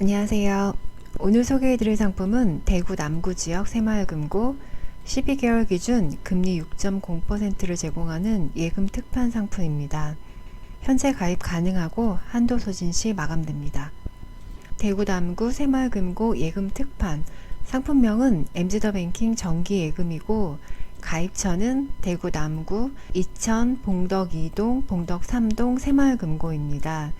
안녕하세요. 오늘 소개해드릴 상품은 대구 남구 지역 새마을금고 12개월 기준 금리 6.0%를 제공하는 예금 특판 상품입니다. 현재 가입 가능하고 한도 소진 시 마감됩니다. 대구 남구 새마을금고 예금 특판 상품명은 MZ더뱅킹 정기 예금이고 가입처는 대구 남구, 이천, 봉덕 2동, 봉덕 3동 새마을금고입니다.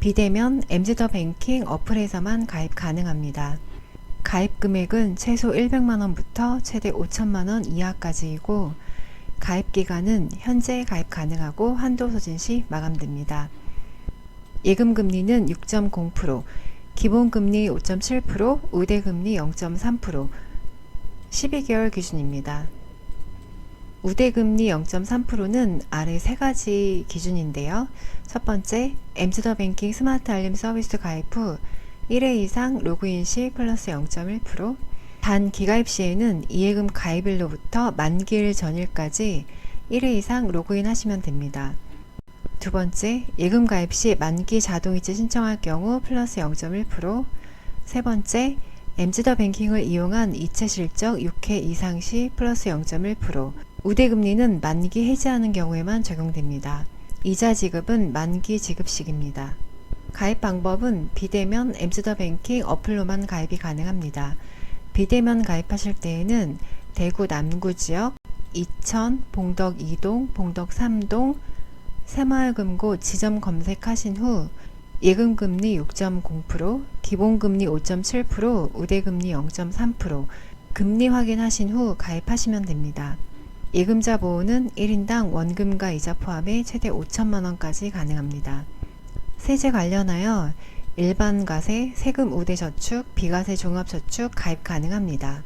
비대면 MZ더뱅킹 어플에서만 가입 가능합니다. 가입 금액은 최소 100만원부터 최대 5천만원 이하까지이고 가입 기간은 현재 가입 가능하고 한도 소진 시 마감됩니다. 예금 금리는 6.0%, 기본 금리 5.7%, 우대 금리 0.3%, 12개월 기준입니다. 우대금리 0.3%는 아래 세 가지 기준인데요. 첫 번째, MZ더뱅킹 스마트 알림 서비스 가입 후 1회 이상 로그인 시 플러스 0.1%, 단 기가입 시에는 이해금 가입일로부터 만기일 전일까지 1회 이상 로그인 하시면 됩니다. 두 번째, 예금 가입 시 만기 자동이체 신청할 경우 플러스 0.1%, 세 번째, MZ더뱅킹을 이용한 이체 실적 6회 이상 시 플러스 0.1%, 우대금리는 만기 해지하는 경우에만 적용됩니다. 이자 지급은 만기 지급식입니다. 가입 방법은 비대면 MZ더뱅킹 어플로만 가입이 가능합니다. 비대면 가입하실 때에는 대구 남구 지역, 이천, 봉덕 2동, 봉덕 3동, 새마을금고 지점 검색하신 후 예금금리 6.0%, 기본금리 5.7%, 우대금리 0.3%, 금리 확인하신 후 가입하시면 됩니다. 예금자 보호는 1인당 원금과 이자 포함해 최대 5천만 원까지 가능합니다. 세제 관련하여 일반 가세, 세금 우대 저축, 비과세 종합 저축 가입 가능합니다.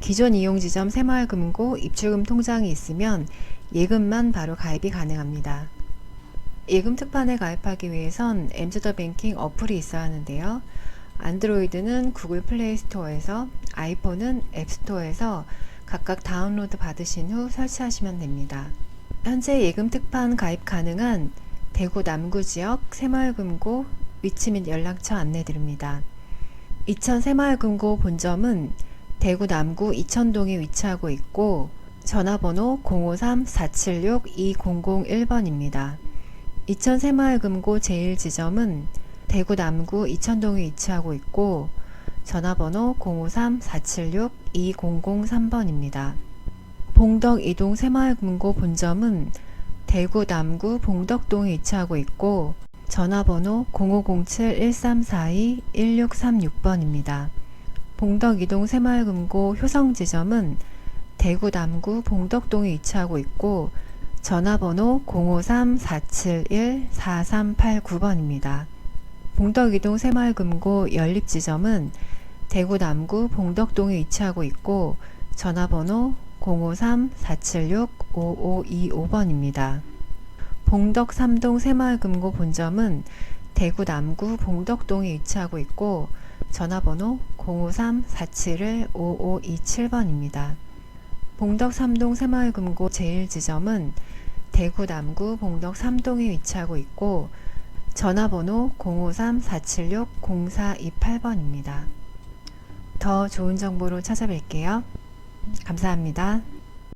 기존 이용 지점 새마을금고 입출금 통장이 있으면 예금만 바로 가입이 가능합니다. 예금 특판에 가입하기 위해선 MZ더뱅킹 어플이 있어야 하는데요. 안드로이드는 구글 플레이 스토어에서, 아이폰은 앱스토어에서 각각 다운로드 받으신 후 설치하시면 됩니다. 현재 예금 특판 가입 가능한 대구 남구 지역 새마을금고 위치 및 연락처 안내 드립니다. 이천 새마을금고 본점은 대구 남구 이천동에 위치하고 있고 전화번호 053-476-2001번입니다. 이천 새마을금고 제1지점은 대구 남구 이천동에 위치하고 있고 전화번호 053-476-2003번입니다. 봉덕 이동 새마을금고 본점은 대구 남구 봉덕동에 위치하고 있고 전화번호 0507-1342-1636번입니다. 봉덕 이동 새마을금고 효성지점은 대구 남구 봉덕동에 위치하고 있고 전화번호 053-471-4389번입니다. 봉덕이동 새마을금고 연립지점은 대구 남구 봉덕동에 위치하고 있고 전화번호 053-476-5525번입니다. 봉덕 3동 새마을금고 본점은 대구 남구 봉덕동에 위치하고 있고 전화번호 053-471-5527번입니다. 봉덕 3동 새마을금고 제1지점은 대구 남구 봉덕 3동에 위치하고 있고 전화번호 053-476-0428번입니다. 더 좋은 정보로 찾아뵐게요. 감사합니다.